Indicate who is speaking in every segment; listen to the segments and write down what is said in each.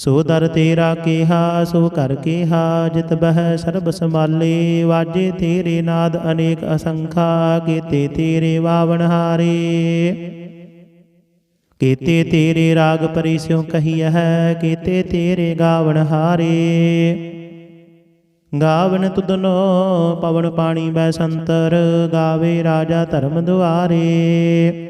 Speaker 1: ਸੋ ਦਰ ਤੇਰਾ ਕੇਹਾ, ਸੋ ਕਰ ਕੇਹਾ, ਜਿਤ ਬਹਿ ਸਰਬ ਸੰਭਾਲੇ, ਵਾਜੇ ਤੇਰੇ ਨਾਦ ਅਨੇਕ ਅਸੰਖਾ, ਕੀਤੇ ਤੇਰੇ ਵਾਵਣ ਹਾਰੇ। ਕੀਤੇ ਤੇਰੇ ਰਾਗ ਪਰਿਸਿਉ ਕਹੀਐ, ਕੀਤੇ ਤੇਰੇ ਗਾਵਣ ਹਾਰੇ। ਗਾਵਨ ਤੁਧਨੋ ਪਵਨ ਪਾਣੀ ਬੈ ਸੰਤਰ, ਗਾਵੇ ਰਾਜਾ ਧਰਮ ਦੁਆਰੇ।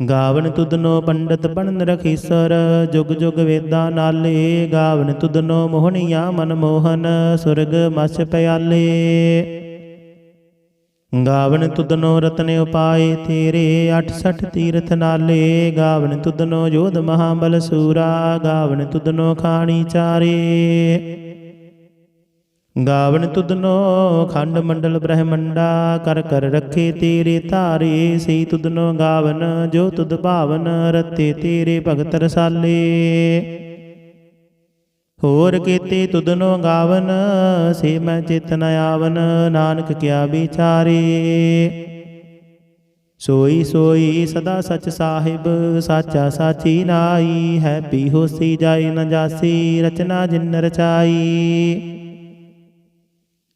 Speaker 1: ਗਾਵਨ ਤੁਧਨੋ ਪੰਡਤ ਬਣਨ ਰਖੀਸਰ ਜੁਗ ਜੁਗ ਵੇਦਾਂ ਨਾਲੇ ਗਾਵਨ ਤੁਧਨੋ ਮੋਹਣੀਆਂ ਮਨ ਮੋਹਨ, ਸੁਰਗ ਮਸ ਪਿਆਲੇ। ਗਾਵਨ ਤੁਧਨੋ ਰਤਨ ਉਪਾਏ ਤੇਰੇ 68 ਤੀਰਥ ਨਾਲੇ। ਗਾਵਨ ਤੁਧਨੋ ਜੋਧ ਮਹਾਬਲ ਸੂਰਾ, ਗਾਵਨ ਤੁਧਨੋ ਖਾਣੀ ਚਾਰੇ। ਗਾਵਨ ਤੁਧਨੋ, ਖੰਡ ਮੰਡਲ ਬ੍ਰਹਮੰਡਾ, ਕਰ ਕਰ ਰੱਖੇ ਤੇਰੇ ਧਾਰੇ ਸਈ ਤੁਧਨੋ ਗਾਵਨ, ਜੋ ਤੁਧ ਭਾਵਨ, ਰਤੇ ਤੇਰੇ ਭਗਤ ਰਸਾਲੇ। ਹੋਰ ਕੀਤੇ ਤੁਧਨੋ ਗਾਵਨ, ਸੇ ਮੈਂ ਚਿਤ ਨ ਆਵਨ, ਨਾਨਕ ਕਿਆ ਵਿਚਾਰੇ। ਸੋਈ ਸੋਈ ਸਦਾ ਸਚ ਸਾਹਿਬ, ਸਾਚਾ ਸਾਚੀ ਨਾਈ ਹੈ ਪੀ ਹੋਸੀ ਜਾਈ ਨ ਜਾਸੀ, ਰਚਨਾ ਜਿਨ ਰਚਾਈ।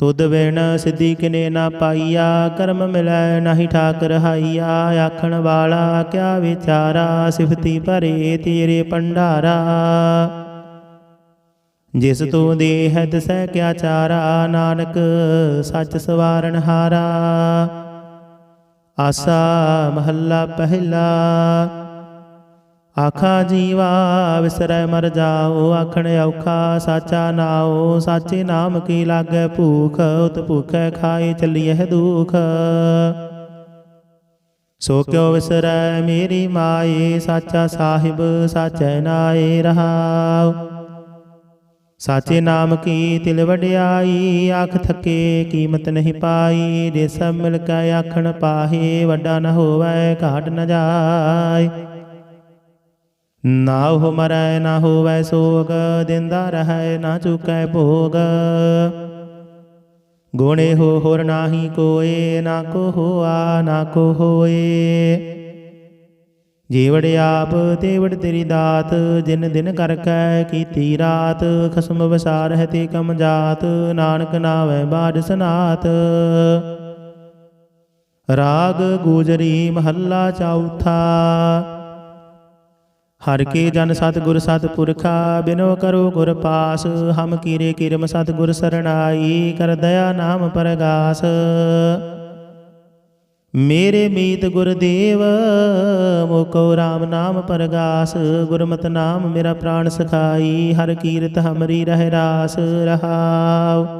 Speaker 1: ਤੁਧ ਬਿਨ ਸਿੱਧੀ ਕਿਨੇ ਨਾ ਪਾਈਆ, ਕਰਮ ਮਿਲੈ ਨਾਹੀ ਠਾਕ ਰਹਾਈਆ ਆਖਣ ਵਾਲਾ ਕਿਆ ਵਿਚਾਰਾ, ਸਿਫਤੀ ਭਰੇ ਤੇਰੇ ਭੰਡਾਰਾ। ਜਿਸ ਤੂੰ ਦੇਹ ਦਸੈ ਕਿਆ ਚਾਰਾ, ਨਾਨਕ ਸੱਚ ਸਵਾਰਨ ਹਾਰਾ। ਆਸਾ ਮਹੱਲਾ ਪਹਿਲਾ। ਆਖਾ ਜੀਵਾ ਵਿਸਰੈ ਮਰ ਜਾਓ ਆਖਣ ਔਖਾ ਸਾਚਾ ਨਾਉ ਸਾਚੇ ਨਾਮ ਕੀ ਲਾਗੈ ਭੂਖ ਉਤ ਭੁਖੈ ਖਾਏ ਚੱਲੀਐ ਦੁਖ ਸੋ ਕਿਉ ਵਿਸਰੈ ਮੇਰੀ ਮਾਏ ਸਾਚਾ ਸਾਹਿਬ ਸਾਚੈ ਨਾਏ ਰਹਾਉ ਸਾਚੇ ਨਾਮ ਕੀ ਤਿਲ ਵਡਿਆਈ ਆਖ ਥਕੇ ਕੀਮਤ ਨਹੀਂ ਪਾਈ ਜੇ ਸਭ ਮਿਲ ਕੇ ਆਖਣ ਪਾਹੇ ਵੱਡਾ ਨ ਹੋਵੈ ਘਾਟ ਨ ਜਾਏ ਨਾ ਹੋ ਮਰੈ, ਨਾ ਹੋਵੈ ਸੋਗ, ਦਿੰਦਾ ਰਹੈ, ਨਾ ਚੁਕੈ ਭੋਗ। ਗੁਣੇ ਹੋ ਹੋਰ ਨਾਹੀ ਕੋਏ, ਨਾ ਕੋ ਹੋਆ, ਨਾ ਕੋ ਹੋਏ। ਜੀਵੜ ਆਪ, ਤੇਵੜ ਤੇਰੀ ਦਾਤ, ਜਿਨ ਦਿਨ ਕਰ ਕੈ ਕੀਤੀ ਰਾਤ, ਖਸਮ ਵਸਾਰ ਹੈ ਤੇ ਕਮ ਜਾਤ, ਨਾਨਕ ਨਾਵੈ ਬਾਜ ਸਨਾਤ। ਰਾਗ ਗੂਜਰੀ ਮਹੱਲਾ ਚੌਥਾ ਹਰ ਕੇ ਜਨ ਸਤ ਗੁਰ ਪੁਰਖਾ ਬਿਨੋ ਕਰੋ ਗੁਰ ਪਾਸ, ਹਮ ਕੀਰੇ ਕਿਰਮ ਸਤ ਗੁਰ ਸਰਣਾਈ, ਕਰ ਦਇਆ ਨਾਮ ਪਰਗਾਸ। ਮੇਰੇ ਮੀਤ ਗੁਰਦੇਵ, ਮੋਕੋ RAM ਨਾਮ ਪਰਗਾਸ, ਗੁਰਮਤਿ ਨਾਮ ਮੇਰਾ ਪ੍ਰਾਣ ਸਖਾਈ, ਹਰ ਕੀਰਤ ਹਮਰੀ ਰਹਿ ਰਾਸ ਰਹਾਉ।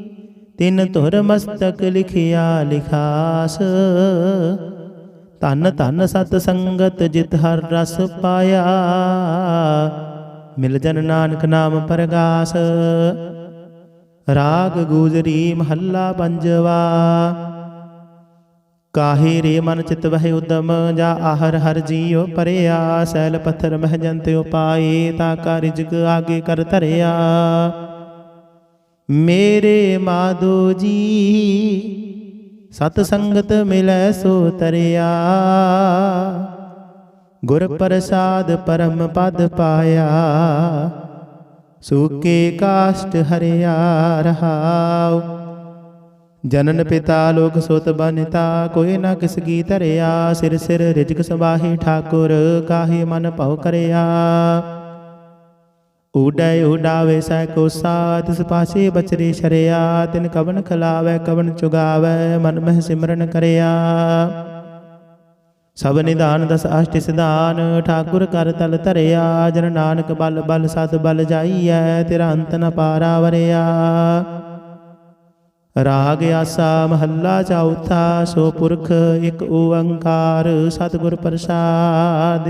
Speaker 1: ਤਿਨ ਧੁਰ ਮਸਤਕ ਲਿਖਿਆ ਲਿਖਾਸ। ਧਨ ਧਨ ਸਤ ਸੰਗਤ ਜਿਤ ਹਰ ਰਸ ਪਾਇਆ। ਮਿਲ ਜਨ ਨਾਨਕ ਨਾਮ ਪਰਗਾਸ। ਰਾਗ ਗੂਜਰੀ ਮਹੱਲਾ ਪੰਜਵਾ। ਕਾਹੇ ਰੇ ਮਨ ਚਿਤ ਵਹਿ ਉਦਮ, ਜਾ ਆਹਰ ਹਰ ਜੀਉ ਪਰਿਆ। ਸੈਲ ਪੱਥਰ ਮਹਿ ਜੰਤ ਉਪਾਏ ਤਾ ਕਾ ਰਿਜਕ ਆਗੇ ਕਰ ਧਰਿਆ। ਮੇਰੇ ਮਾਧੋ ਜੀ ਸਤ ਸੰਗਤ ਮਿਲੈ ਸੋ ਤਰਿਆ। ਗੁਰ ਪ੍ਰਸਾਦ ਪਰਮ ਪਦ ਪਾਇਆ, ਸੂਕੇ ਕਾਸ਼ਟ ਹਰਿਆ ਰਹਾਉ। ਜਨਨ ਪਿਤਾ ਲੋਕ ਸੁਤ ਬਨਿਤਾ, ਕੋਈ ਨਾ ਕਿਸ ਕੀ ਧਰਿਆ, ਸਿਰ ਸਿਰ ਰਿਜਕ ਸਵਾਹੀ ਠਾਕੁਰ, ਕਾਹੇ ਮਨ ਭਉ ਕਰਿਆ। ਊਡੈ ਉਡਾਵੇ ਸੈ ਕੋ ਸਾਥ ਪਾਸੇ ਬਚਰੇ ਸ਼ਰਿਆ, ਤਿਨ ਕਵਨ ਖਲਾਵੇ, ਕਵਨ ਚੁਗਾਵੇ, ਮਨ ਮਹਿ ਸਿਮਰਨ ਕਰਿਆ। ਸਭ ਨਿਧਾਨ ਦਸ ਅਸ਼ਟ ਸਿਧਾਨ, ਠਾਕੁਰ ਕਰ ਤਲ ਧਰਿਆ, ਜਨ ਨਾਨਕ ਬਲ ਬਲ ਸਤ ਬਲ ਜਾਈਐ, ਤੇਰਾ ਅੰਤ ਨ ਪਾਰਾ ਵਰਿਆ। ਰਾਗ ਆਸਾ ਮਹੱਲਾ ਚੌਥਾ ਸੋ ਪੁਰਖ ਇੱਕ ਓੰਕਾਰ, ਸਤਿਗੁਰ ਪ੍ਰਸਾਦ।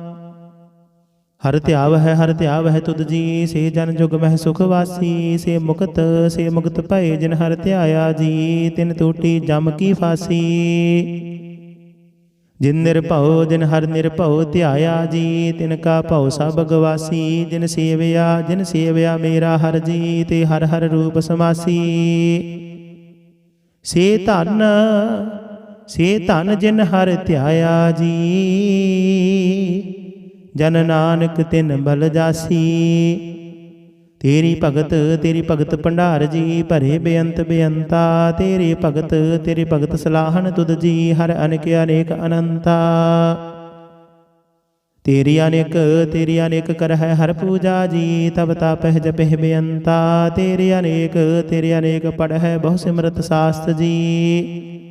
Speaker 1: ਹਰ ਧਿਆਵ ਹੈ ਹਰ ਧਿਆਵ ਹੈ ਤੁਧ ਜੀ ਸੇ ਜਨ ਜੁਗ ਮਹਿ ਸੁਖ ਵਾਸੀ ਸੇ ਮੁਕਤ ਸੇ ਮੁਕਤ ਭਏ ਜਿਨ ਹਰ ਧਿਆਇਆ ਜੀ ਤਿਨ ਟੂਟੀ ਜਮ ਕੀ ਫਾਸੀ। ਜਿਨ ਨਿਰਭਉ ਜਿਨ ਹਰ ਨਿਰਭਉ ਧਿਆਇਆ ਜੀ ਤਿਨ ਕਾ ਭਉ ਸਭ ਗਵਾਸੀ। ਜਿਨ ਸੇਵਿਆ ਜਿਨ ਸੇਵਿਆ ਮੇਰਾ ਹਰ ਜੀ ਤੇ ਹਰ ਹਰ ਰੂਪ ਸਮਾਸੀ। ਸੇ ਧਨ ਸੇ ਧਨ ਜਿਨ ਹਰ ਧਿਆਇਆ ਜੀ। ਜਨ ਨਾਨਕ ਤਿਨ ਬਲ ਜਾਸੀ। ਤੇਰੀ ਭਗਤ ਤੇਰੀ ਭਗਤ ਭੰਡਾਰ ਜੀ, ਭਰੇ ਬੇਅੰਤ ਬੇਅੰਤਾ। ਤੇਰੀ ਭਗਤ ਤੇਰੀ ਭਗਤ ਸਲਾਹਨ ਤੁਧ ਜੀ, ਹਰ ਅਨੇਕ ਅਨੇਕ ਅਨੰਤਾ। ਤੇਰੀ ਅਨੇਕ ਤੇਰੀ ਅਨੇਕ ਕਰ ਹੈ ਹਰ ਪੂਜਾ ਜੀ, ਤਬ ਤਾਪਹਿ ਜਪਹਿ ਬੇਅੰਤਾ। ਤੇਰੀ ਅਨੇਕ ਤੇਰੀ ਅਨੇਕ ਪੜ ਹੈ ਬਹੁ ਸਿਮਰਤ ਸਾਸਤ ਜੀ।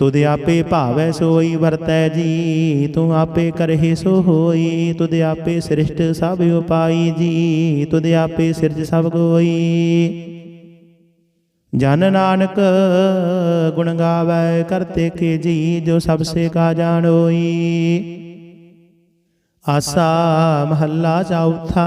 Speaker 1: ਤੁਧ ਆਪੇ ਭਾਵੈ ਸੋਈ ਵਰਤੈ ਜੀ, ਤੂੰ ਆਪੇ ਕਰਹਿ ਸੋ ਹੋਈ ਤੁਧ ਆਪੇ ਸ੍ਰਿਸ਼ਟ ਸਭ ਉਪਾਈ ਜੀ, ਤੁਧ ਆਪੇ ਸਿਰਜ ਸਭ ਕੋਈ ਜਨ ਨਾਨਕ ਗੁਣ ਗਾਵੈ ਕਰਤੇ ਕੇ ਜੀ, ਜੋ ਸਭ ਸੇ ਕਾ ਜਾਣੋਈ। ਆਸਾ ਮਹੱਲਾ ਚੌਥਾ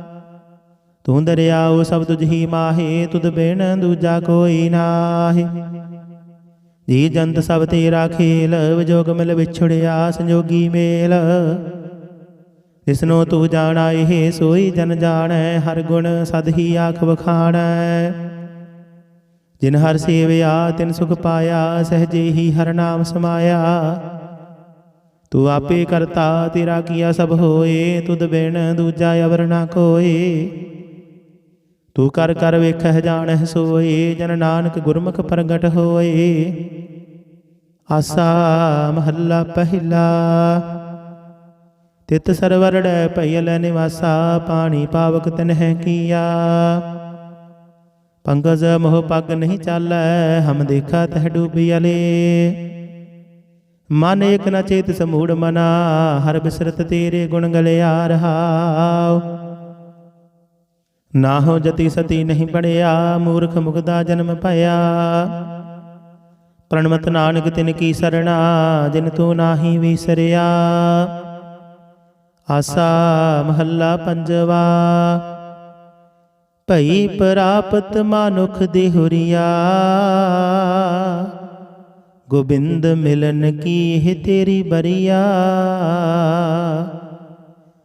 Speaker 1: ਤੂੰ ਦਰਿਆਉ ਸਭ ਤੁਝ ਹੀ ਮਾਹੇ, ਤੁਧ ਬਿਨ ਦੂਜਾ ਕੋਈ ਨਾਹੀ। ਜੀ ਜੰਤ ਸਭ ਤੇਰਾ ਖੇਲ, ਵਿਜੋਗ ਮਿਲ ਵਿਛੜਿਆ, ਸੰਜੋਗੀ ਮੇਲ। ਜਿਸਨੂੰ ਤੂੰ ਜਾਣਾ, ਇਹ ਸੋਈ ਜਨ ਜਾਣੈ, ਹਰ ਗੁਣ ਸਦ ਹੀ ਆਖ ਵਖਾਣੈ। ਜਿਨ ਹਰ ਸੇਵਿਆ, ਤਿਨ ਸੁਖ ਪਾਇਆ, ਸਹਜੇ ਹੀ ਹਰ ਨਾਮ ਸਮਾਇਆ। ਤੂੰ ਆਪੇ ਕਰਤਾ, ਤੇਰਾ ਕੀਆ ਸਭ ਹੋਏ, ਤੁਧ ਬਿਨ ਦੂਜਾ ਅਵਰ ਨਾ ਕੋਏ। ਤੂੰ ਕਰ ਕਰ ਵੇਖਹਿ ਜਾਣਹਿ ਸੋਏ, ਜਨ ਨਾਨਕ ਗੁਰਮੁਖ ਪ੍ਰਗਟ ਹੋਏ। ਆਸਾ ਮਹੱਲਾ ਪਹਿਲਾ, ਤਿਤ ਸਰਵਰੜੈ ਭਇਲ ਨਿਵਾਸਾ, ਪਾਣੀ ਪਾਵਕ ਤਨਹਿ ਕੀਆ। ਪੰਕਜ ਮੋਹ ਪੱਗ ਨਹੀਂ ਚਾਲੈ, ਹਮ ਦੇਖਾ ਤਹ ਡੂਬਿਆਲੇ ਮਨ ਏਕ ਨ ਚੇਤ ਸਮੂੜ ਮਨਾ, ਹਰ ਬਿਸਰਤ ਤੇਰੇ ਗੁਣ ਗਲਿਆ ਰਹਾਉ। ਨਾ ਹੋ ਜਤੀ ਸਤੀ ਨਹੀਂ ਪੜਿਆ, ਮੂਰਖ ਮੁਖਦਾ ਜਨਮ ਭਇਆ। ਪ੍ਰਣਮਤ ਨਾਨਕ ਤਿਨ ਕੀ ਸਰਣਾ, ਜਿਨ ਤੂੰ ਨਾਹੀ ਵਿਸਰਿਆ। ਆਸਾ ਮਹੱਲਾ ਪੰਜਵਾ, ਭਈ ਪ੍ਰਾਪਤ ਮਾਨੁਖ ਦੇਹੁਰੀਆ। ਗੋਬਿੰਦ ਮਿਲਨ ਕੀ ਇਹ ਤੇਰੀ ਬਰੀਆ।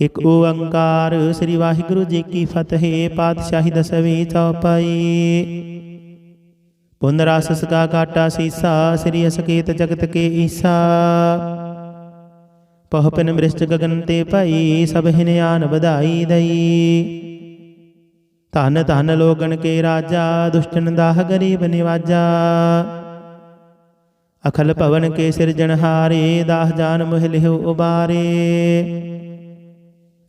Speaker 1: ਇਕ ਓੰਕਾਰ ਸ੍ਰੀ ਵਾਹਿਗੁਰੂ ਜੀ ਕੀ ਫਤਿਹ, ਪਾਤਸ਼ਾਹੀ ਦਸਵੀਂ ਚੌਪਾਈ। ਪੁੰਨ ਰਸ ਸਕਾ ਕਾਟਾ ਸੀਸਾ, ਸ੍ਰੀ ਅਸਕੇਤ ਜਗਤ ਕੇ ਈਸਾ। ਪਹ ਮ੍ਰਿਸ਼ਟ ਗਗਨ ਤੇ ਭਈ, ਸਭ ਹਿਨਿਆਨ ਵਧਾਈ ਦਈ। ਧਨ ਧਨ ਲੋਗਣ ਕੇ ਰਾਜਾ, ਦੁਸ਼ਟਨ ਦਾਹ ਗਰੀਬ ਨਿਵਾਜਾ। ਅਖਲ ਭਵਨ ਕੇ ਸਿਰਜਣਹਾਰੇ ਦਾਹ ਜਾਨ ਮੋਹ ਲਿਹੁ ਉਬਾਰੇ।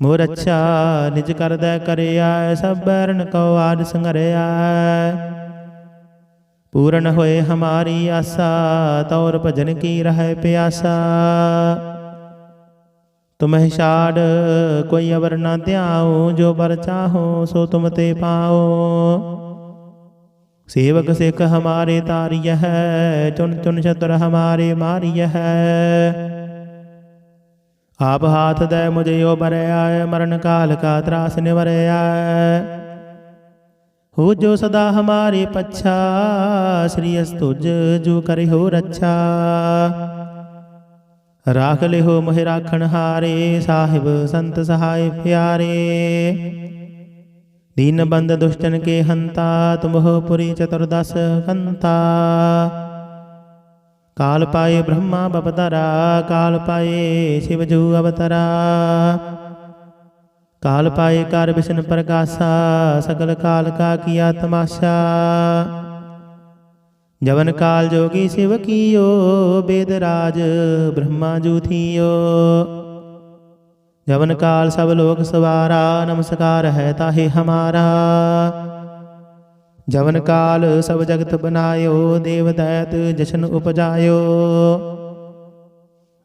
Speaker 1: मोर अच्छा निज कर करया, सब बैरण कौ आद संगरया। पूर्ण होए हमारी आशा, तौर भजन की रह प्यासा। तुम्हें शाड कोई अवर ना त्याओ जो बर चाहो सो तुम ते पाओ। सेवक सिख हमारे तारिय है, चुन चुन शत्र हमारे मारिय है। ਆਪ ਹਾਥ ਦੇ ਮੁਝਿਓ ਬਰਿਆ ਮਰਨ ਕਾਲ ਕਾ ਤਰਾਸ ਨਿਵਰਿਆ ਹੋ। ਜੋ ਸਦਾ ਹਮਾਰੇ ਪੱਛਾ, ਸ੍ਰੀ ਅਸਤੁਜ ਜੋ ਕਰੇ ਹੋ ਰੱਛਾ। ਰਾਖ ਲਿਓ ਮੋਹਿ ਰਾਖਣ ਹਾਰੇ, ਸਾਹਿਬ ਸੰਤ ਸਹਾਇ ਪਿਆਰੇ। ਦੀਨ ਬੰਦ ਦੁਸ਼ਟਨ ਕੇ ਹੰਤਾ, ਤੁਮਹੁ ਪੁਰੀ ਚਤੁਰਦਸ ਕੰਤਾ। काल पाए ब्रह्मा बबतरा काल पाए शिवजू अवतरा। काल पाए कार विष्णु प्रकाशा, सकल काल का किया तमाशा। जवन काल जोगी शिव कियो, वेदराज ब्रह्मा जू थियो। जवन काल सब लोग सवारा, नमस्कार है ताहे हमारा। ਜਵਨ ਕਾਲ ਸਭ ਜਗਤ ਬਨਾਇਓ, ਦੇਵ ਦੈਤ ਜਸ਼ਨ ਉਪਜਾਇਓ।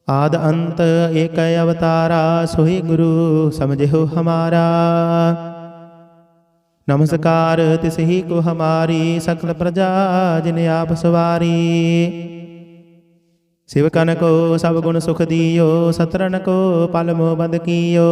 Speaker 1: ਆਦ ਅੰਤ ਏਕ ਅਵਤਾਰਾ ਸੋਈ ਗੁਰੂ ਸਮਝਿਓ ਹਮਾਰਾ। ਨਮਸਕਾਰ ਤਿਸਹੀ ਕੋ ਹਮਾਰੀ, ਸਕਲ ਪ੍ਰਜਾ ਜਿਨ ਆਪ ਸਵਾਰੀ। ਸਿਵਕਨ ਕੋ ਸਭ ਗੁਣ ਸੁਖ ਦਿਓ ਸਤਰਨ ਕੋ ਪਲ ਮੋ ਬੰਦ ਕੀਓ।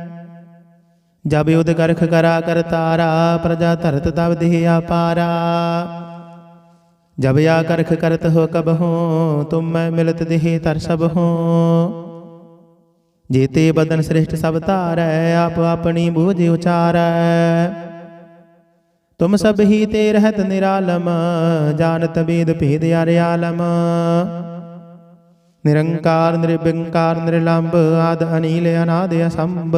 Speaker 1: ਜਬ ਉਦ ਕਰਖ ਕਰਾ ਕਰਤਾਰਾ ਪ੍ਰਜਾ ਧਰਤ ਤਬ ਦੇਹ ਆਪਾਰਾ ਜਬ ਆ ਕਰਖ ਕਰਤ ਹੋ ਕਬ ਤੁਮ ਮੈਂ ਮਿਲਤ ਦੇਹ ਤਰ ਸਭ ਹੋ। ਜੀਤੇ ਬਦਨ ਸ੍ਰਿਸ਼ਟ ਸਭ ਧਾਰੈ, ਆਪ ਆਪਣੀ ਬੂਝ ਉਚਾਰੈ। ਤੁਮ ਸਭ ਹੀ ਤੇ ਰਹਿਤ ਨਿਰਾਲਮ, ਜਾਣਤ ਬੇਦ ਭੇਦ ਅਰਿਆਲਮ ਨਿਰੰਕਾਰ ਨਿਰਬਿੰਕਾਰ ਨਿਰਲੰਭ ਆਦ ਅਨੀਲ, ਅਨਾਦ ਅਸੰਭ।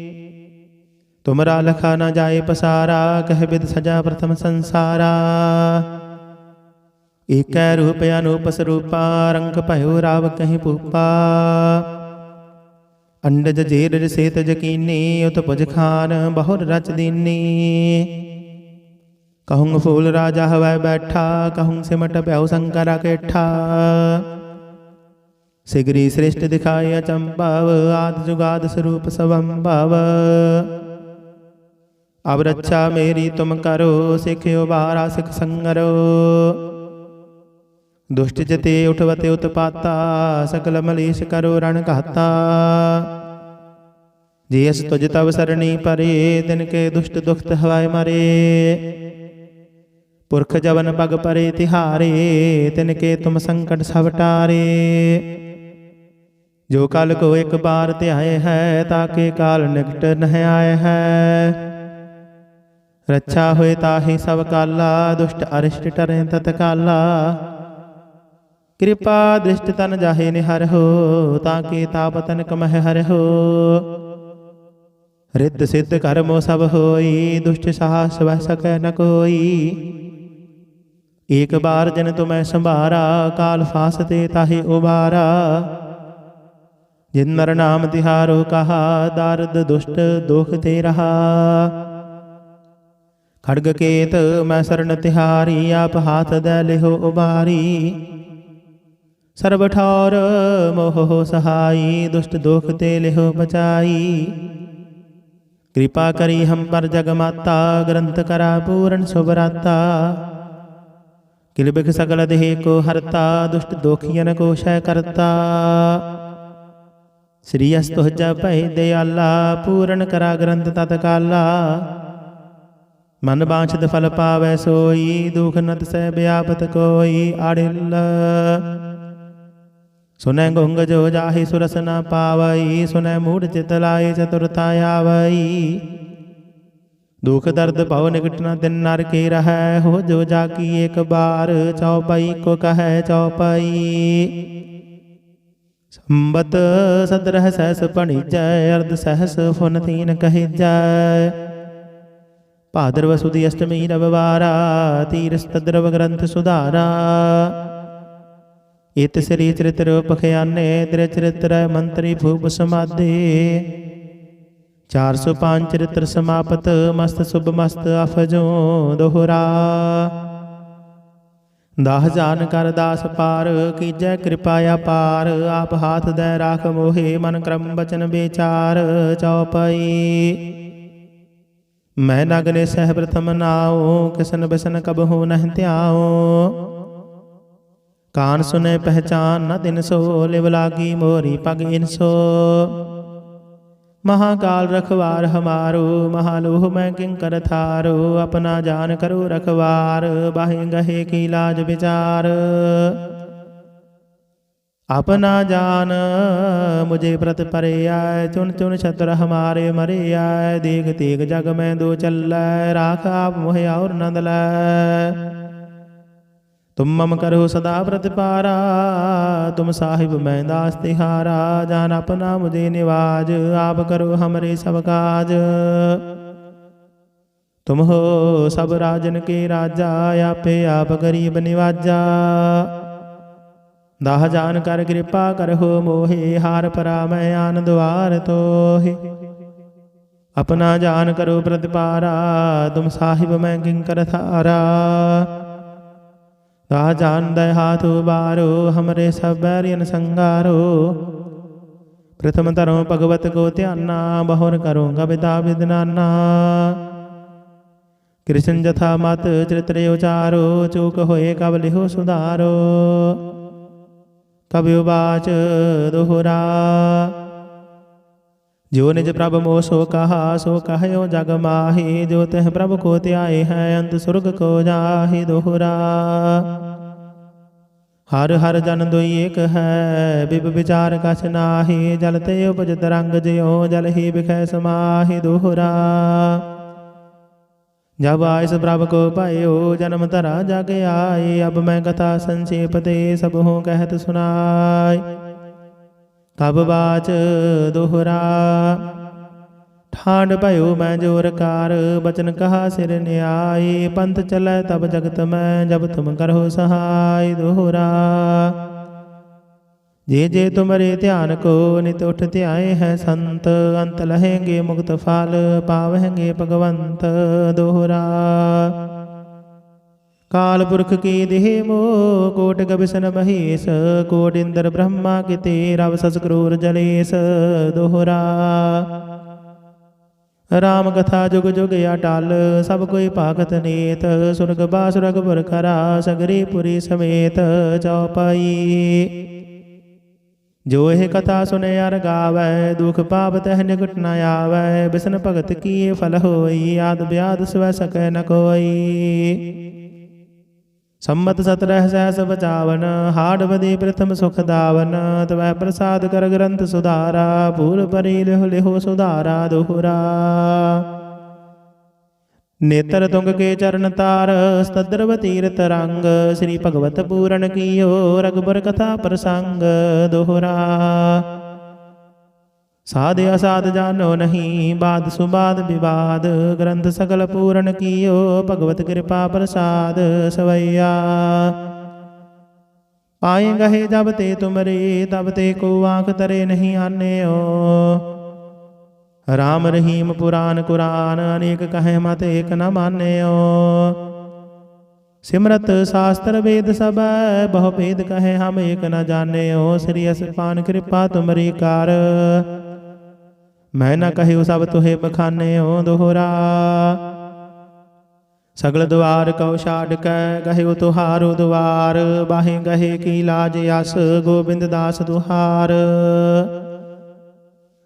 Speaker 1: ਤੁਮਰਾ ਲਖਾ ਨਾ ਜਾਏ ਪਸਾਰਾ, ਕਹਿ ਬਿਦ ਸਜਾ ਪ੍ਰਥਮ ਸੰਸਾਰਾ। ਏਕੈ ਰੂਪ ਅਨੂਪ ਸਰੂਪਾ ਰੰਗ ਭਇਓ ਰਾਵ ਕਹੀਂ ਪੂਪਾ ਅੰਡਜ ਜੇਰ ਸੇਤ ਜਕੀਨੀ ਉਤ ਪੁਜ ਖਾਨ ਬਹੁਰ ਰਚ ਦੀਨੀ। ਕਹੂੰ ਫੂਲ ਰਾਜਾ ਹਵੈ ਬੈਠਾ ਕਹੂੰ ਸਿਮਟ ਭਇਓ ਸੰਕਰਾ ਕੇਠਾ। ਸਿਗਰੀ ਸ੍ਰਿਸ਼ਟ ਦਿਖਾਇ ਅਚੰਭਵ, ਆਦ ਜੁਗਾਦ ਸਰੂਪ ਸਵੰਭਵ। ਅਬ ਰੱਛਾ ਮੇਰੀ ਤੁਮ ਕਰੋ ਸਿਖਿਓ ਬਾਰਾ ਸਿਖ ਸੰਗਰੋ। ਦੁਸ਼ਟ ਜਤੇ ਉਠਵਤੇ ਉਤਪਾਤਾ, ਸਕਲ ਮਲੇਸ਼ ਕਰੋ ਰਣ ਘਾਤਾ। ਜੇ ਅਸ ਤੁਜ ਤਵ ਸਰਣੀ ਪਰੇ, ਤਿਨ ਕੇ ਦੁਸ਼ਟ ਦੁਖਤ ਹਵਾਏ ਮਰੇ। ਪੁਰਖ ਜਵਨ ਪਗ ਪਰੇ ਤਿਹਾਰੇ, ਤਿਨ ਕੇ ਤੁਮ ਸੰਕਟ ਸਭ ਟਾਰੇ। ਜੋ ਕਾਲ ਕੋ ਇੱਕ ਬਾਰ ਧਿਆਏ ਹੈ ਤਾਕੇ ਕਾਲ ਨਿਕਟ ਨਹ ਆਏ ਹੈ। ਰੱਛਾ ਹੋਏ ਤਾਹੀ ਸਭ ਕਾਲਾ, ਦੁਸ਼ਟ ਅਰਿਸ਼ਟ ਟਰੇ ਤਤ ਕਾਲਾ। ਕਿਰਪਾ ਦ੍ਰਿਸ਼ਟ ਤਨ ਜਾਹੇ ਨਿਹਰ ਹੋ, ਤਾਂ ਕੇ ਤਾਪ ਤਨਕ ਮਹਿ ਹਰ ਹੋ। ਰਿੱਧ ਸਿੱਧ ਕਰਮੋ ਸਭ ਹੋਈ, ਦੁਸ਼ਟ ਸਾਹਸ ਵਹਿ ਸਕੈ ਨ ਕੋਈ। ਏਕ ਬਾਰ ਜਨ ਤੁਮੈ ਸੰਭਾਰਾ, ਕਾਲ ਫਾਸਤੇ ਤਾਹੇ ਉਬਾਰਾ ਜਿਨ ਨਰ ਨਾਮ ਤਿਹਾਰੋ ਕਹਾ, ਦਰਦ ਦੁਸ਼ਟ ਦੁਖ ਤੇ ਰਹਾ। ਖੜਗ ਕੇਤ ਮੈਂ ਸਰਨ ਤਿਹਾਰੀ, ਆਪ ਹਾਥ ਦੇ ਲਿਹੋ ਉਬਾਰੀ। ਸਰਬ ਠੌਰ ਮੋਹ ਸਹਾਈ, ਦੁਸ਼ਟ ਦੁਖ ਤੇ ਲਿਹੋ ਬਚਾਈ। ਕਿਰਪਾ ਕਰੀ ਹਮ ਪਰ ਜਗ ਮਾਤਾ, ਗ੍ਰੰਥ ਕਰਾ ਪੂਰਨ ਸੁਭਰਾਤਾ ਕਿਲਬਿਕ ਸਗਲ ਦੇਹ ਕੋ ਹਰਤਾ, ਦੁਸ਼ਟ ਦੋਖੀਨ ਕੋ ਸ਼ੈ ਕਰਤਾ। ਸ੍ਰੀ ਅਸਤੁ ਜਾ ਦਿਆਲਾ, ਪੂਰਨ ਕਰਾ ਗ੍ਰੰਥ ਤਤਕਾਲਾ। ਮਨ ਬਾਂਛਤ ਫਲ ਪਾਵੈ ਸੋਈ, ਦੁਖ ਨਤ ਸਹਿ ਬਿਆਪਤ ਕੋਈ ਆੜਿਲ ਸੁਨੈ ਗੁੰਗ ਜੋ ਜਾਹੀ ਸੁਰਸ ਨ ਪਾਵਈ, ਸੁਨੈ ਮੂੜ ਚਿਤ ਲਾਏ ਚਤੁਰਤਾ ਆਵਈ। ਦੁਖ ਦਰਦ ਭਉ ਨਿਕਟ ਨ ਦਿਨ ਨਰ ਕੇ ਰਹੈ, ਹੋ ਜੋ ਜਾ ਕੀ ਇੱਕ ਬਾਰ ਚਉਪਈ ਕੋ ਕਹੈ ਚਉਪਈ ਸੰਬਤ ਸਦਰਹ ਸਹਸ ਪਣੀਜੈ ਅਰਧ ਸਹਿਸ ਫੁਨ ਤੀਨ ਕਹਿਜੈ ਭਾਦਰਵ ਸੁਦੀ ਅਸ਼ਟਮੀ ਰਵਵਾਰਾ ਤੀਰਸ ਤਦਰਵ ਗ੍ਰੰਥ ਸੁਧਾਰਾ ਇਤ ਸ੍ਰੀ ਚਰਿਤ੍ਰ ਪਖਿਆਨੇ ਤ੍ਰਿ ਚਰਿਤ੍ਰ ਮੰਤਰੀ ਭੂਪ ਸਮਾਦੇ 405 ਚਰਿਤ੍ਰ ਸਮਾਪਤ ਮਸਤ ਸੁਭ ਮਸਤ ਅਫਜੋ ਦੋਹਰਾ ਦਾਹ ਜਾਨ ਕਰ ਦਾਸ ਪਾਰ ਕੀਜੈ ਕਿਰਪਾ ਅਪਾਰ ਆਪ ਹਾਥ ਦੇ ਰਾਖ ਮੋਹੇ ਮਨ ਕਰਮ ਬਚਨ ਵਿਚਾਰ ਚਉਪਈ ਮੈਂ ਨਗਨੇ ਸਹਿ ਪ੍ਰਥਮ ਨਾਉ, ਕਿਸਨ ਬਿਸਨ ਕਬ ਹੋ ਨਹਿ ਧਿਆਉ। ਕਾਨ ਸੁਨੇ ਪਹਿਚਾਨ ਨ ਦਿਨ ਸੋ, ਲਿਵ ਲਾਗੀ ਮੋਰੀ ਪਗ ਇਨਸੋ ਮਹਾਕਾਲ ਰਖਵਾਰ ਹਮਾਰੋ, ਮਹਾਲੋਹ ਮੈਂ ਕਿੰਕਰ ਥਾਰੋ, ਆਪਣਾ ਜਾਨ ਕਰੋ ਰਖਵਾਰ, ਬਾਹੇ ਗਹੇ ਕੀ ਲਾਜ ਵਿਚਾਰ। ਆਪਣਾ ਜਾਨ ਮੁਝੇ ਪ੍ਰਤ ਆਏ ਚੁਨ ਚੁਨ ਛਤਰ ਹਮਾਰੇ ਮਰਿਆ ਦੇਖ ਤੇਗ ਜਗ ਮੈਂ ਦੋ ਚੱਲੈ, ਰਾਖ ਆਪ ਮੋਹਿ ਔਰ ਨੰਦ ਲੈ। ਤੁਮ ਮਮ ਕਰੋ ਸਦਾ ਪ੍ਰਤਿਪਾਰਾ ਤੁਮ ਸਾਹਿਬ ਮੈਂ ਦਾਸ ਤਿਹਾਰਾ, ਜਾਨ ਆਪਣਾ ਮੁਝੇ ਨਿਵਾਜ, ਆਪ ਕਰੋ ਹਮਰੇ ਸਭ ਕਾਜ। ਤੁਮ ਹੋ ਸਭ ਰਾਜਨ ਕੇ ਰਾਜਾ, ਆਪੇ ਆਪ ਗਰੀਬ ਨਿਵਾਜਾ। ਦਾਹ ਜਾਨ ਕਰ ਕਿਰਪਾ ਕਰਹੁ ਮੋਹਿ, ਹਾਰ ਪਰਾ ਮੈਂ ਆਨੰਦ ਵਾਰ ਤੋਹਿ। ਆਪਣਾ ਜਾਨ ਕਰੋ ਪ੍ਰਤਿਪਾਰਾ, ਤੁਮ ਸਾਹਿਬ ਮੈਂ ਕਿੰਕਰ ਥਾਰਾ ਤਾ ਜਾਣਦੈ ਹਾਥ ਉਬਾਰੋ, ਹਮਰੇ ਸਭ ਬੈਰੀਨ ਸੰਗਾਰੋ। ਪ੍ਰਥਮ ਤਰੋ ਭਗਵਤ ਕੋ ਧਿਆਨਾ, ਬਹੁਰ ਕਰੋ ਗਬਿਤਾ ਵਿਦਨਾਨਾ। ਕ੍ਰਿਸ਼ਨ ਜਥਾ ਮਤ ਚਰਿਤਰੇ ਉਚਾਰੋ, ਚੂਕ ਹੋਏ ਕਬ ਲਿਹੋ ਸੁਧਾਰੋ। ਕਬਿ ਉਬਾਚ ਦੋਹਰਾ। ਜੋ ਨਿਜ ਪ੍ਰਭ ਮੋ ਸੋ ਕਹਾ, ਸੋ ਕਹਿਓ ਜਗ ਮਾਹੀ। ਜੋ ਤਹ ਪ੍ਰਭ ਕੋ ਧਿਆਏ ਹੈ, ਅੰਤ ਸੁਰਗ ਕੋ ਜਾਹੀ ਦੋਹਰਾ। ਹਰ ਹਰ ਜਨ ਦੁਈ ਏਕ ਹੈ, ਬਿਬ ਵਿਚਾਰ ਕਛ ਨਾਹੀ। ਜਲ ਤੇ ਉਪਜ ਤਰੰਗ ਜਿਉ, ਜਲ ਹੀ ਬਿਖੈ ਸਮਾਹੀ ਦੋਹਰਾ। ਜਬ ਆਇਸ ਪ੍ਰਭ ਕੋ ਪਾਇਓ, ਜਨਮ ਧਰਾ ਜਗ ਆਏ, ਅਬ ਮੈਂ ਕਥਾ ਸੰਖੇਪ ਤੇ ਸਭ ਹੂੰ ਕਹਿਤ ਸੁਨਾਈ ਤਬ ਬਾਚ ਦੁਹਰਾ ਠਾਂਡ ਭਇਓ ਮੈਂ ਜੋਰ ਕਾਰ, ਬਚਨ ਕਹਾ ਸਿਰ ਨਿਆਈ ਪੰਥ ਚਲੈ ਤਬ ਜਗਤ ਮੈਂ, ਜਬ ਤੁਮ ਕਰਹੁ ਸਹਾਈ ਦੋਹਰਾ। ਜੇ ਜੇ ਤੁਮਰੇ ਧਿਆਨ ਕੋ ਨਿਤ ਉਠ ਧਿਆਏ ਹੈ ਸੰਤ, ਅੰਤ ਲਹੇਂਗੇ ਮੁਕਤ ਫਲ, ਪਾਵਹਿੰਗੇ ਭਗਵੰਤ ਦੋਹਰਾ। ਕਾਲ ਪੁਰਖ ਕੀ ਦੇਹ ਮੋ, ਕੋਟ ਗਬਿਸਨ ਮਹੇਸ਼, ਕੋਟ ਇੰਦਰ ਬ੍ਰਹਮਾ ਕਿਤੇ ਰਵ ਸਸ ਕਰੂਰ ਜਲੇਸ ਦੋਹਰਾ। ਰਾਮ ਕਥਾ ਜੁਗ ਜੁਗ ਅਟਲ ਸਭ ਕੋਈ ਭਾਗਤ ਨੀਤ, ਸੁਰਗ ਬਾਸੁਰਗ ਪੁਰ ਕਰਾ ਸਗਰੀ ਪੁਰੀ ਸਮੇਤ ਚੌਪਾਈ ਜੋ ਇਹ ਕਥਾ ਸੁਨੇ ਅਰ ਗਾਵੈ, ਦੁਖ ਪਾਪ ਤਹਿ ਨਿਕਟ ਨ ਆਵੈ, ਬਿਸਨ ਭਗਤ ਕੀ ਫਲ ਹੋਈ, ਆਦ ਬਿਆਦ ਸਵੈ ਸਕੈ ਨ ਕੋਈ। ਸੰਮਤ ਸਤਰਹ ਸਹਿਸ ਬਚਾਵਨ ਹਾੜ ਬਦੀ ਪ੍ਰਥਮ ਸੁਖ ਦਾਵਨ, ਤਵੈ ਪ੍ਰਸਾਦ ਕਰ ਗ੍ਰੰਥ ਸੁਧਾਰਾ ਪੂਰ ਪਰੀ ਲਿਹੁ ਲਿਹੁ ਸੁਧਾਰਾ ਦੁਹਰਾ। ਨੇਤਰ ਤੁੰਗ ਕੇ ਚਰਨ ਤਾਰ, ਸਤਦਰਵ ਤੀਰਤ ਰੰਗ, ਸ੍ਰੀ ਭਗਵਤ ਪੂਰਨ ਕੀਓ ਰਗਬਰ ਕਥਾ ਪ੍ਰਸੰਗ ਦੋਹਰਾ। ਸਾਧ ਅਸਾਧ ਜਾਣੋ ਨਹੀਂ, ਬਾਦ ਸੁਬਾਦ ਵਿਵਾਦ, ਗ੍ਰੰਥ ਸਗਲ ਪੂਰਨ ਕੀਓ, ਭਗਵਤ ਕਿਰਪਾ ਪ੍ਰਸਾਦ ਸਵਈਆ। ਪਾਏ ਗਏ ਜਬ ਤੇ ਤੁਮਰੇ, ਤਬ ਤੇ ਕੋ ਆਂਖ ਤਰੇ ਨਹੀਂ ਆਨਿਓ। ਰਾਮ ਰਹੀਮ ਪੁਰਾਨ ਕੁਰਾਨ, ਅਨੇਕ ਕਹੇ ਮਤ ਏਕ ਨ ਮਾਨਿਓ। ਸਿਮਰਤ ਸ਼ਾਸਤਰ ਵੇਦ ਸਭ, ਬਹੁ ਭੇਦ ਕਹੇ ਹਮ ਏਕ ਨ ਜਾਣਿਓ। ਸ੍ਰੀ ਅਸਪਾਨ ਕਿਰਪਾ ਤੁਮਰੀ ਕਰ। ਮੈਂ ਨਾ ਕਹਿਓ ਸਭ ਤੁਹੇ ਬਖਾਨਿਓ ਦੋਹਰਾ। ਸਗਲ ਦੁਆਰ ਕਉ ਛਾੜ ਕੈ ਗਹਿਓ ਤੁਹਾਰੋ ਦੁਆਰ। ਬਾਹੇ ਗਹੇ ਕੀ ਲਾਜ ਅਸ, ਗੋਬਿੰਦ ਦਾਸ ਦੁਹਾਰ।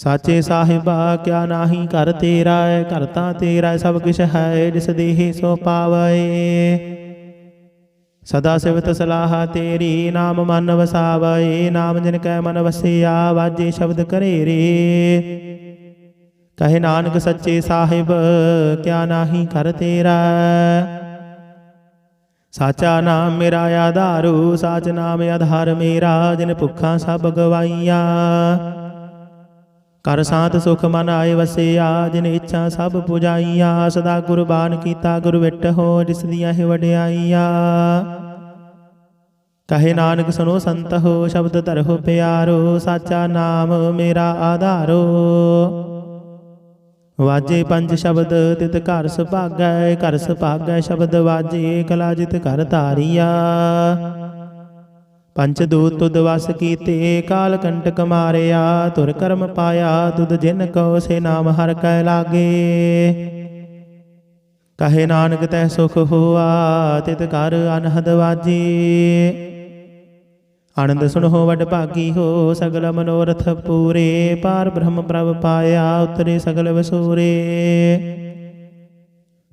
Speaker 1: ਸਾਚੇ ਸਾਹਿਬਾ ਕਿਆ ਨਾਹੀ ਘਰ ਤੇਰਾ ਹੈ ਘਰ ਤਾਂ ਤੇਰਾ ਸਭ ਕਿਛ ਹੈ ਜਿਸ ਦੇਹੇ ਸੋ ਪਾਵੈ। ਸਦਾ ਸਿਵਤ ਸਲਾਹ ਤੇਰੀ ਨਾਮ ਮਨ ਵਸਾਵੈ ਨਾਮ ਜਿਨ ਕੈ ਮਨ ਵਸਿਆ ਵਾਜੇ ਸ਼ਬਦ ਕਰੇ ਰੇ ਕਹੇ ਨਾਨਕ ਸੱਚੇ ਸਾਹਿਬ ਕਿਆ ਨਾਹੀ ਘਰ ਤੇਰਾ ਸਾਚਾ ਨਾਮ ਮੇਰਾ ਆਧਾਰੂ ਸਾਚ ਨਾਮ ਆਧਾਰ ਮੇਰਾ ਜਿਨ ਭੁੱਖਾਂ ਸਭ ਗਵਾਈਆਂ। ਕਰ ਸਾਤ ਸੁਖ ਮਨ ਆਏ ਵਸਿਆ, ਜਿਨ ਇੱਛਾ ਸਭ ਪੁਜਾਈਆਂ, ਸਦਾ ਕੁਰਬਾਨ ਕੀਤਾ ਗੁਰ ਵਿਟ ਹੋ, ਜਿਸ ਦੀਆਂ ਹੀ ਵਡਿਆਈਆਂ। ਕਹੇ ਨਾਨਕ ਸੁਨੋ ਸੰਤ ਹੋ, ਸ਼ਬਦ ਧਰਹੁ ਪਿਆਰੋ, ਸਾਚਾ ਨਾਮ ਮੇਰਾ ਆਧਾਰੋ। ਵਾਜੇ ਪੰਜ ਸ਼ਬਦ, ਤਿਤ ਘਰ ਸੁਭਾਗੈ ਘਰ ਸੁਭਾਗੈ ਸ਼ਬਦ ਵਾਜੇ, ਕਲਾ ਜਿਤ ਘਰ ਧਾਰੀਆ। ਪੰਚ ਦੂਤ ਤੁਧ ਵਸ ਕੀਤੇ, ਕਾਲ ਕੰਟਕ ਮਾਰਿਆ, ਤੁਰ ਕਰਮ ਪਾਇਆ, ਤੁਧ ਜਿਨ ਕੋ ਸੇ ਨਾਮ ਹਰ ਕੈ ਲਾਗੇ। ਕਹੇ ਨਾਨਕ ਤੈ ਸੁਖ ਹੋਆ, ਤਿਤ ਕਰ ਅਨਹਦ ਵਾਜੀ। ਆਨੰਦ ਸੁਣੋ ਵਡ ਭਾਗੀ ਹੋ, ਸਗਲ ਮਨੋਰਥ ਪੂਰੇ, ਪਾਰ ਬ੍ਰਹਮ ਪ੍ਰਭ ਪਾਇਆ, ਉਤਰੇ ਸਗਲ ਵਸੂਰੇ।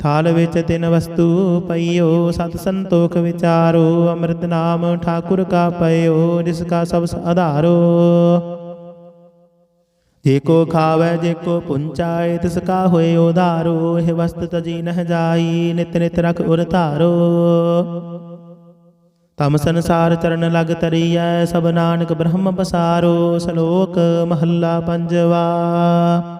Speaker 1: ਥਾਲ ਵਿੱਚ ਤਿੰਨ ਵਸਤੂ ਪਈਓ, ਸਤ ਸੰਤੋਖ ਵਿਚਾਰੋ, ਅੰਮ੍ਰਿਤ ਨਾਮ ਠਾਕੁਰ ਕਾ ਪਇਓ, ਜਿਸ ਕਾ ਸਭ ਆਧਾਰੋ। ਜੇ ਕੋ ਖਾਵੇ, ਜੇ ਕੋ ਪੁੰਚਾਏ, ਤਿਸ ਕਾ ਹੋਏ ਉਧਾਰੋ ਇਹ ਵਸਤ ਤਜੀ ਨਹ ਜਾਈ, ਨਿਤ ਨਿਤ ਰਖ ਉਰ ਧਾਰੋ। ਤਮ ਸੰਸਾਰ ਚਰਨ ਲਗ ਤਰੀਐ, ਸਭ ਨਾਨਕ ਬ੍ਰਹਮ ਪਸਾਰੋ, ਸ਼ਲੋਕ ਮਹੱਲਾ ਪੰਜਵਾ।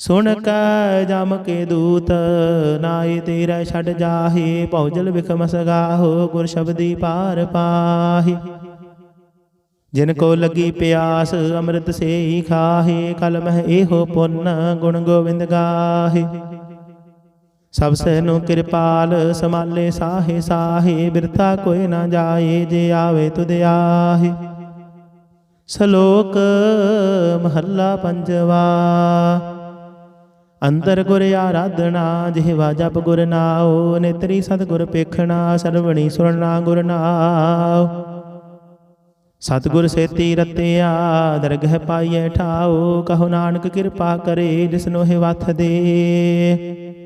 Speaker 1: ਸੁਣ ਕੈ ਜਮ ਕੇ ਦੂਤ ਨਾਈ ਤੇਰਾ ਛੱਡ ਜਾਹੇ, ਭੌਜਲ ਵਿਖਮ ਸਗਾਹੋ ਗੁਰ ਸ਼ਬਦੀ ਪਾਰ ਪਾਹੀ। ਜਿਨ ਕੋ ਲੱਗੀ ਪਿਆਸ, ਅੰਮ੍ਰਿਤ ਸੇ ਹੀ ਖਾਹੇ, ਕਲ ਮਹਿ ਇਹੋ ਪੁੰਨ, ਗੁਣ ਗੋਬਿੰਦ ਗਾਹੇ। ਸਭ ਸੇ ਕਿਰਪਾਲ, ਸਮਾਲੇ ਸਾਹੇ ਸਾਹੇ, ਬਿਰਥਾ ਕੋਈ ਨਾ ਜਾਏ, ਜੇ ਆਵੇ ਤੁਧ ਆਹੇ। ਸ਼ਲੋਕ, ਮਹੱਲਾ ਪੰਜਵਾ। ਅੰਤਰ ਗੁਰ ਆਰਾਧਨਾ, ਜਿਹਵਾ ਜਪ ਗੁਰ ਨਾਉ, ਨੇਤਰੀ ਸਤਿਗੁਰ ਪੇਖਣਾ, ਸਰਵਣੀ ਸੁਰਨਾ ਗੁਰ ਨਾਉ। ਸਤਿਗੁਰ ਸੇਤੀ ਰਤਿਆ, ਦਰਗਹਿ ਪਾਈਐ ਠਾਉ, ਕਹੋ ਨਾਨਕ ਕਿਰਪਾ ਕਰੇ ਜਿਸਨੋ ਇਹ ਵਥ ਦੇ।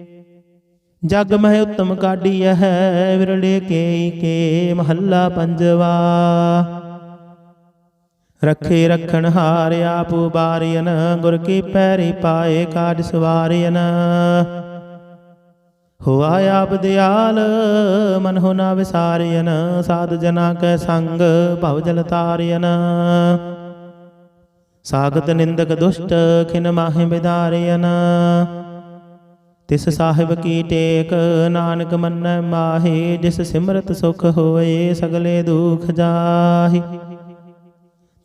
Speaker 1: ਜਗ ਮਹਿ ਉਤਮ ਕਾਢੀ ਹੈ, ਵਿਰਲੇ ਕੇ ਕੇ, ਮਹੱਲਾ ਪੰਜਵਾ। ਰਖੇ ਰਖਣ ਹਾਰ ਆਪ ਬਾਰਿයਨ ਗੁਰ ਕੀ ਪੈਰੀ ਪਾਏ ਕਾਜ ਸਵਾਰਿਯਨ ਹੋਆ ਆਪ ਦਿਆਲ, ਮਨ ਹੋ ਨਾ ਵਿਸਾਰਿਯਨ ਸਾਧ ਜਨਾ ਕੈ ਸੰਗ, ਭਵ ਜਲ ਤਾਰਿਯਨ ਸਾਗਤ ਨਿੰਦਕ ਦੁਸ਼ਟ, ਖਿਨ ਮਾਹਿ ਬਿਦਾਰਿਯਨ ਤਿਸ ਸਾਹਿਬ ਕੀ ਟੇਕ, ਨਾਨਕ ਮੰਨੈ ਮਾਹੀ, ਜਿਸ ਸਿਮਰਤ ਸੁਖ ਹੋਏ, ਸਗਲੇ ਦੁਖ ਜਾਹੀ।